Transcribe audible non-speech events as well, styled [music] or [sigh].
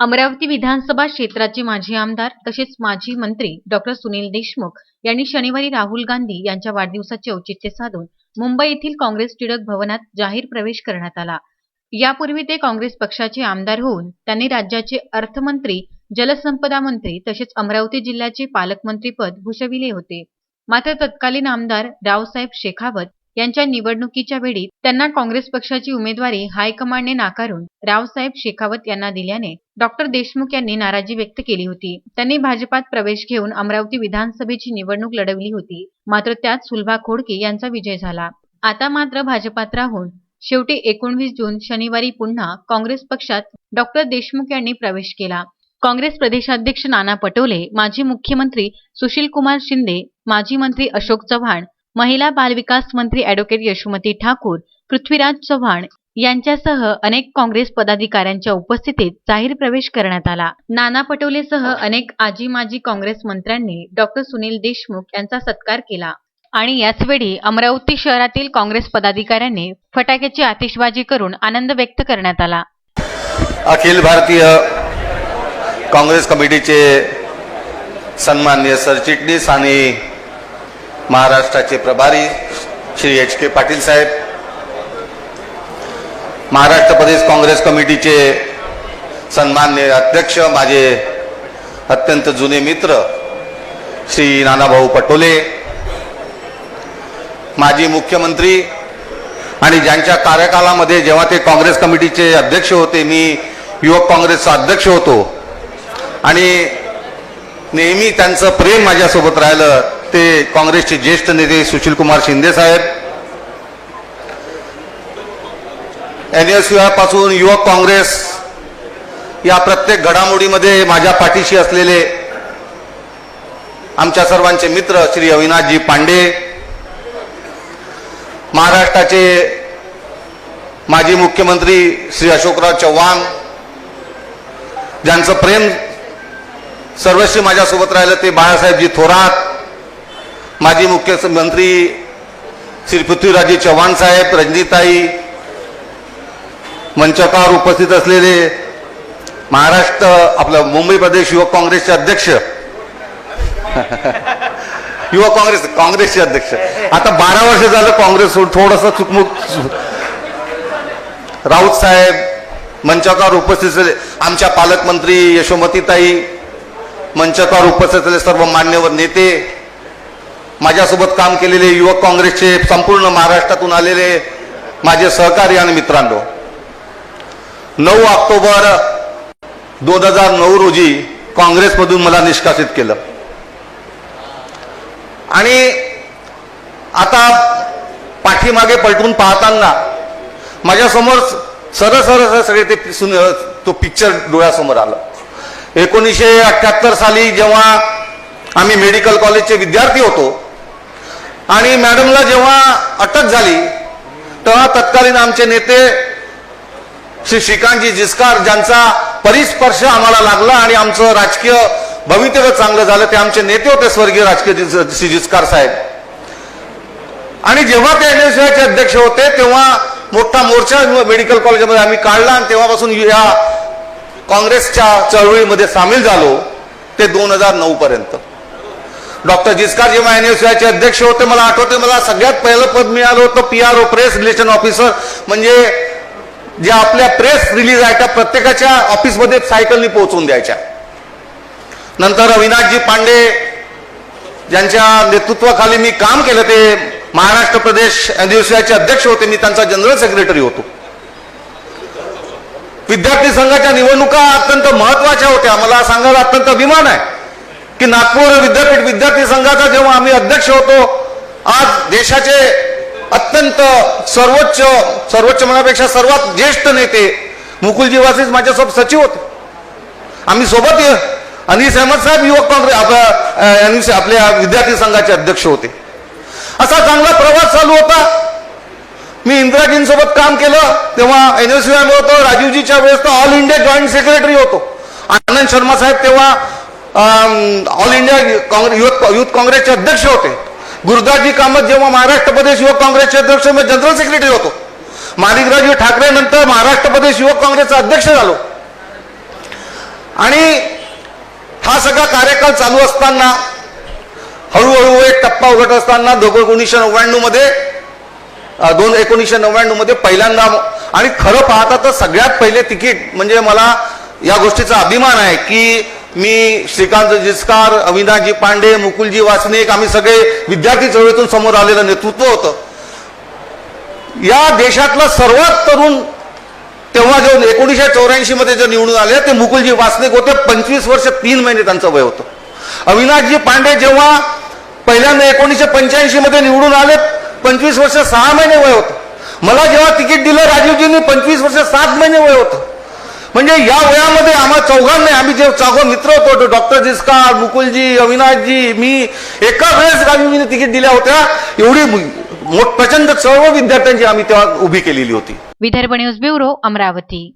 अमरावती विधानसभा क्षेत्राचे माजी आमदार तसेच माजी मंत्री डॉक्टर सुनील देशमुख यांनी शनिवारी राहुल गांधी यांच्या वाढदिवसाचे औचित्य साधून मुंबई येथील काँग्रेस टिळक भवनात जाहीर प्रवेश करण्यात आला. यापूर्वी ते काँग्रेस पक्षाचे आमदार होऊन त्यांनी राज्याचे अर्थमंत्री जलसंपदा मंत्री तसेच अमरावती जिल्ह्याचे पालकमंत्रीपद भूषविले होते. मात्र तत्कालीन आमदार रावसाहेब शेखावत यांच्या निवडणुकीच्या वेळी त्यांना काँग्रेस पक्षाची उमेदवारी हायकमांडने नाकारून रावसाहेब शेखावत यांना दिल्याने डॉक्टर देशमुख यांनी नाराजी व्यक्त केली होती. त्यांनी भाजपात प्रवेश घेऊन अमरावती विधानसभेची निवडणूक लढवली होती. मात्र त्यात सुलभा खोडके यांचा विजय झाला. आता मात्र भाजपात राहून शेवटी एकोणवीस जून शनिवारी पुन्हा काँग्रेस पक्षात डॉक्टर देशमुख यांनी प्रवेश केला. काँग्रेस प्रदेशाध्यक्ष नाना पटोले माजी मुख्यमंत्री सुशील कुमार शिंदे माजी मंत्री अशोक चव्हाण महिला बालविकास मंत्री अॅडव्होकेट यशोमती ठाकूर पृथ्वीराज चव्हाण यांच्यासह अनेक काँग्रेस पदाधिकाऱ्यांच्या उपस्थितीत जाहीर प्रवेश करण्यात आला. नाना पटोलेसह अनेक आजी माजी काँग्रेस मंत्र्यांनी डॉक्टर सुनील देशमुख यांचा सत्कार केला आणि याचवेळी अमरावती शहरातील काँग्रेस पदाधिकाऱ्यांनी फटाक्याची आतिषबाजी करून आनंद व्यक्त करण्यात आला. अखिल भारतीय काँग्रेस कमिटीचे सन्माननीय सरचिटणीस आणि महाराष्ट्राचे प्रभारी श्री एच के पाटील साहेब महाराष्ट्र प्रदेश काँग्रेस कमिटीचे सन्मान्य अध्यक्ष माझे अत्यंत जुने मित्र श्री नानाभाऊ पटोले माजी मुख्यमंत्री आणि ज्यांच्या कार्यकालामध्ये जेव्हा ते काँग्रेस कमिटीचे अध्यक्ष होते मी युवक काँग्रेसचा अध्यक्ष होतो. आणि नेहमी त्यांचं प्रेम माझ्यासोबत राहिलं. ते काँग्रेसचे ज्येष्ठ नेते सुशीलकुमार शिंदे साहेब. एन एसपासून युवक काँग्रेस या प्रत्येक घडामोडीमध्ये माझ्या पाठीशी असलेले आमच्या सर्वांचे मित्र श्री अविनाशजी पांडे महाराष्ट्राचे माजी मुख्यमंत्री श्री अशोकराव चव्हाण ज्यांचं प्रेम सर्वस्वी माझ्यासोबत राहिलं ते बाळासाहेबजी थोरात माजी मुख्यमंत्री श्री पृथ्वीराजे चव्हाण साहेब रंजिताई मंचकावर उपस्थित असलेले महाराष्ट्र आपलं मुंबई प्रदेश युवक काँग्रेसचे अध्यक्ष. [laughs] युवक काँग्रेस काँग्रेसचे अध्यक्ष. आता बारा वर्ष झालं काँग्रेस सोडून थोडंसं चुकमुक राऊत साहेब मंचकार उपस्थित असलेले आमच्या पालकमंत्री यशोमतीताई मंचकार उपस्थित असलेले सर्व मान्यवर नेते माझ्यासोबत काम केलेले युवक काँग्रेसचे संपूर्ण महाराष्ट्रातून आलेले माझे सहकारी आणि मित्रांनो नऊ ऑक्टोबर दोन हजार नऊ रोजी काँग्रेसमधून मला निष्कासित केलं. आणि आता पाठीमागे पलटून पाहताना माझ्यासमोर सरळ सरळ सगळे ते सुन तो पिक्चर डोळ्यासमोर आलं. एकोणीसशे अठ्ठ्याहत्तर साली जेव्हा आम्ही मेडिकल कॉलेजचे विद्यार्थी होतो आणि मॅडमला जेव्हा अटक झाली तेव्हा तत्कालीन आमचे नेते श्री श्रीकांतजी जिस्कार ज्यांचा परिस्पर्श आम्हाला लागला आणि आमचं राजकीय भवितव्य चांगलं झालं ते आमचे नेते होते स्वर्गीय राजकीय श्री जिस्कार साहेब. आणि जेव्हा ते एन एस अध्यक्ष होते तेव्हा मोठा मोर्चा मेडिकल कॉलेजमध्ये आम्ही काढला आणि तेव्हापासून या काँग्रेसच्या चळवळीमध्ये सामील झालो ते दोन हजार नऊ पर्यंत. डॉक्टर जिस्कार जेव्हा एन अध्यक्ष होते मला आठवते मला सगळ्यात पहिलं पद मिळालं होतं P R O press relation officer म्हणजे ज्या आपल्या प्रेस रिलीज आहे त्या प्रत्येकाच्या ऑफिसमध्ये सायकलनी पोहोचवून द्यायच्या. नंतर अविनाशजी पांडे ज्यांच्या नेतृत्वाखाली मी काम केलं ते महाराष्ट्र प्रदेश एनडीओसीआयचे अध्यक्ष होते मी त्यांचा जनरल सेक्रेटरी होतो. विद्यार्थी संघाच्या निवडणुका अत्यंत महत्त्वाच्या होत्या मला सांगायला अत्यंत अभिमान आहे. की नागपूर विद्यापीठ विद्यार्थी संघाचा जेव्हा आम्ही अध्यक्ष होतो आज देशाचे अत्यंत सर्वोच्च सर्वोच्च मनापेक्षा सर्वात ज्येष्ठ नेते मुकुलजी वासीस माझ्यासोबत सचिव होते. आम्ही सोबत अनिस अहमद साहेब युवक काँग्रेस आपल्या आपल्या विद्यार्थी संघाचे अध्यक्ष होते. असा चांगला प्रवास चालू होता. मी इंदिराजींसोबत काम केलं तेव्हा एन एस होतो राजीवजीच्या वेळेस तर ऑल इंडिया जॉईंट सेक्रेटरी होतो. आनंद शर्मा साहेब तेव्हा all India Congress youth youth काँग्रेसचे अध्यक्ष होते. गुरुदासजी कामत जेव्हा महाराष्ट्र प्रदेश युवक काँग्रेसचे अध्यक्ष मी जनरल सेक्रेटरी होतो. माणिकरावजी ठाकरे नंतर महाराष्ट्र प्रदेश युवक काँग्रेसचा अध्यक्ष झालो. आणि हा सगळा कार्यकाल चालू असताना हळूहळू एक टप्पा उघडत असताना दोघं एकोणीसशे नव्याण्णवमध्ये दोन एकोणीसशे नव्याण्णवमध्ये पहिल्यांदा आणि खरं पाहता तर सगळ्यात पहिले तिकीट म्हणजे मला या गोष्टीचा अभिमान आहे की मी श्रीकांत जिचकार अविनाशजी पांडे मुकुलजी वासनिक आम्ही सगळे विद्यार्थी चळवळीतून समोर आलेलं नेतृत्व होतं. या देशातलं सर्वात तरुण तेव्हा जो एकोणीसशे चौऱ्याऐंशी मध्ये जे निवडून आले ते मुकुलजी वासनिक होते. पंचवीस वर्ष तीन महिने त्यांचं वय होतं. अविनाशजी पांडे जेव्हा पहिल्यांदा एकोणीसशे पंच्याऐंशी मध्ये निवडून आले पंचवीस वर्ष सहा महिने वय होतं. मला जेव्हा तिकीट दिलं राजीवजींनी पंचवीस वर्ष सात महिने वय होतं. म्हणजे या वयामध्ये आम्हा चौघांनी आम्ही जे चौघ मित्र होतो डॉक्टर जिस्कार मुकुलजी अविनाशजी मी एका वेळेस राजीवजींनी तिकीट दिल्या होत्या. एवढी प्रचंड चळवळ विद्यार्थ्यांची आम्ही तेव्हा उभी केलेली होती. Vidarbha news bureau Amravati.